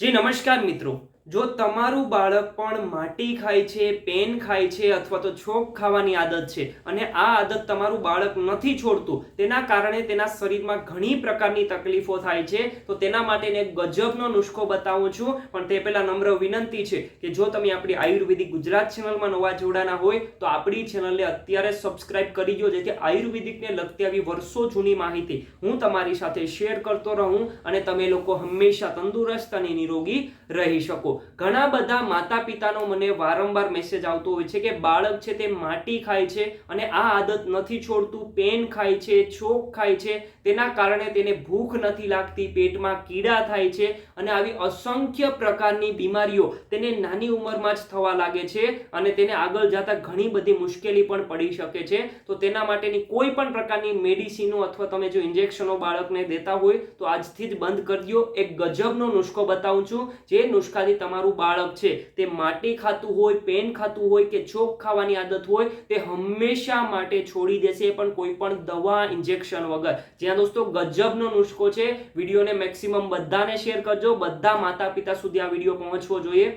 જી નમસ્કાર મિત્રો. જો તમારું બાળક પણ માટી ખાય છે, પેન ખાય છે અથવા તો છોક ખાવાની આદત છે અને આ આદત તમારું બાળક નથી છોડતું, તેના કારણે તેના શરીરમાં ઘણી પ્રકારની તકલીફો થાય છે. તો તેના માટેને એક ગજબનો નુસ્ખો બતાવું છું. પણ તે પહેલાં નમ્ર વિનંતી છે કે જો તમે આપણી આયુર્વેદિક ગુજરાત ચેનલમાં નવા જોડાના હોય, તો આપણી ચેનલને અત્યારે સબસ્ક્રાઇબ કરી દો, જેથી આયુર્વેદિકને લગતી આવી વર્ષો જૂની માહિતી હું તમારી સાથે શેર કરતો રહું અને તમે લોકો હંમેશા તંદુરસ્ત અને નિરોગી રહી શકો. ઘણા બધા માતા પિતાનો મને વારંવાર મેસેજ આવતો હોય છે કે બાળક છે તે માટી ખાય છે અને આ આદત નથી છોડતું, પેન ખાય છે, છોક ખાય છે, તેના કારણે તેને ભૂખ નથી લાગતી, પેટમાં કીડા થાય છે અને આવી અસંખ્ય પ્રકારની બીમારીઓ તેને નાની ઉંમરમાં જ થવા લાગે છે અને તેને આગળ જતા ઘણી બધી મુશ્કેલી પણ પડી શકે છે. તો તેના માટેની કોઈ પણ પ્રકારની મેડિસિનો અથવા તમે જો ઇન્જેક્શનો બાળકને દેતા હોય તો આજથી જ બંધ કરી દો. એક ગજબનો નુસ્ખો બતાવું છું. જે નુસ્ખાથી તમારું બાળક છે, તે માટી ખાતું હોય, પેન ખાતું હોય કે ચોક ખાવાની આદત હોય, તે હંમેશા માટે છોડી દેશે પણ કોઈ પણ દવા ઇન્જેક્શન વગર. જ્યાં દોસ્તો ગજબનો નુસ્ખો છે, વિડીયોને મેક્સિમમ બધાને શેર કરજો. બધા માતા પિતા સુધી આ વીડિયો પહોંચવો જોઈએ.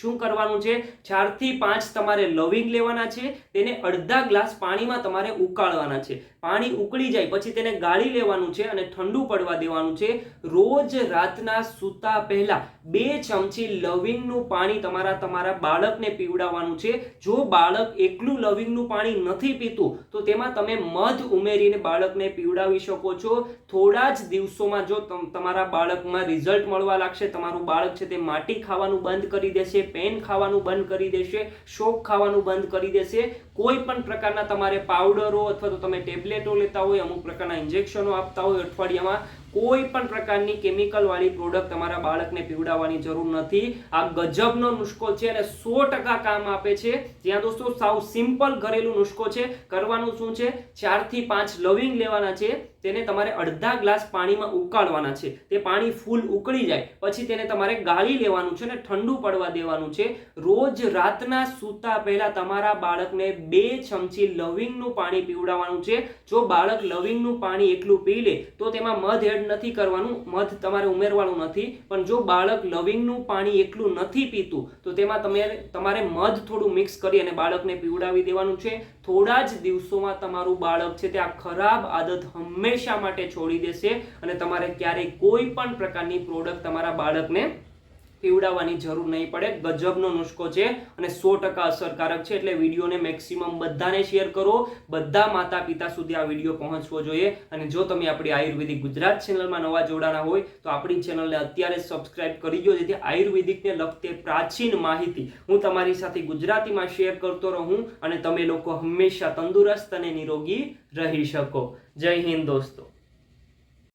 શું કરવાનું છે? ચારથી પાંચ તમારે લવિંગ લેવાના છે, તેને અડધા ગ્લાસ પાણીમાં તમારે ઉકાળવાના છે. પાણી ઉકળી જાય, પછી તેને ગાળી લેવાનું છે અને ઠંડુ પડવા દેવાનું છે. રોજ રાતના સૂતા પહેલા બે ચમચી લવિંગનું પાણી તમારા તમારા બાળકને પીવડાવવાનું છે. જો બાળક એકલું લવિંગનું પાણી નથી પીતું, તો તેમાં તમે મધ ઉમેરીને બાળકને પીવડાવી શકો છો. થોડા જ દિવસોમાં જો તમ- તમારા બાળકમાં રિઝલ્ટ મળવા લાગશે, તમારું બાળક છે તે માટી ખાવાનું બંધ કરી દેશે પેન ખાવાનું બંધ કરી દેશે, શોક ખાવાનું બંધ કરી દેશે. કોઈ પણ પ્રકારના તમારે પાવડરો અથવા તો તમે ટેબ્લેટો લેતા હોય, અમુક પ્રકારના ઇન્જેક્શનો આપતા હોય અઠવાડિયામાં કોઈ પણ પ્રકારની કેમિકલ વાળી પ્રોડક્ટ તમારા બાળકને પીવડાવવાની જરૂર નથી. આ ગજબનો નુસ્ખો છે અને સો ટકા કામ આપે છે. જ્યાં દોસ્તો, સાવ સિમ્પલ ઘરેલું નુસ્ખો છે. કરવાનું શું છે? ચારથી પાંચ લવિંગ લેવાના છે. તેને તમારે અડધા ગ્લાસ પાણીમાં ઉકાળવાના છે. તે પાણી ફૂલ ઉકળી જાય. પછી તેને તમારે ગાળી લેવાનું છે અને ઠંડુ પડવા દેવાનું છે. રોજ રાતના સૂતા પહેલા તમારા બાળકને બે ચમચી લવિંગનું પાણી પીવડાવવાનું છે. જો બાળક લવિંગનું પાણી એકલું પી લે, તો તેમાં મધ એડ નથી કરવાનું, મધ તમારે ઉમેરવાનું નથી, પણ જો બાળક લવિંગનું પાણી એકલું નથી પીતું, તો તેમાં તમે, તમારે મધ થોડું મિક્સ કરી અને બાળકને પીવડાવી દેવાનું છે. થોડા જ દિવસોમાં તમારું બાળક છે તે આ ખરાબ આદત હંમેશા માટે છોડી દેશે અને તમારે ક્યારેય કોઈ પણ પ્રકારની પ્રોડક્ટ તમારા બાળકને પીવડાવવાની જરૂર નહીં પડે. ગજબનો નુસ્ખો છે અને સો ટકા અસરકારક છે એટલે વિડીયોને મેક્સિમમ બધાને શેર કરો. બધા માતા પિતા સુધી આ વીડિયો પહોંચવો જોઈએ. અને જો તમે આપણી આયુર્વેદિક ગુજરાત ચેનલમાં નવા જોડાના હોય, તો આપણી ચેનલને અત્યારે સબસ્ક્રાઇબ કરી દો, જેથી આયુર્વેદિકને લગતી પ્રાચીન માહિતી હું તમારી સાથે ગુજરાતીમાં શેર કરતો રહું અને તમે લોકો હંમેશા તંદુરસ્ત અને નિરોગી રહી શકો. જય હિન્દ દોસ્તો.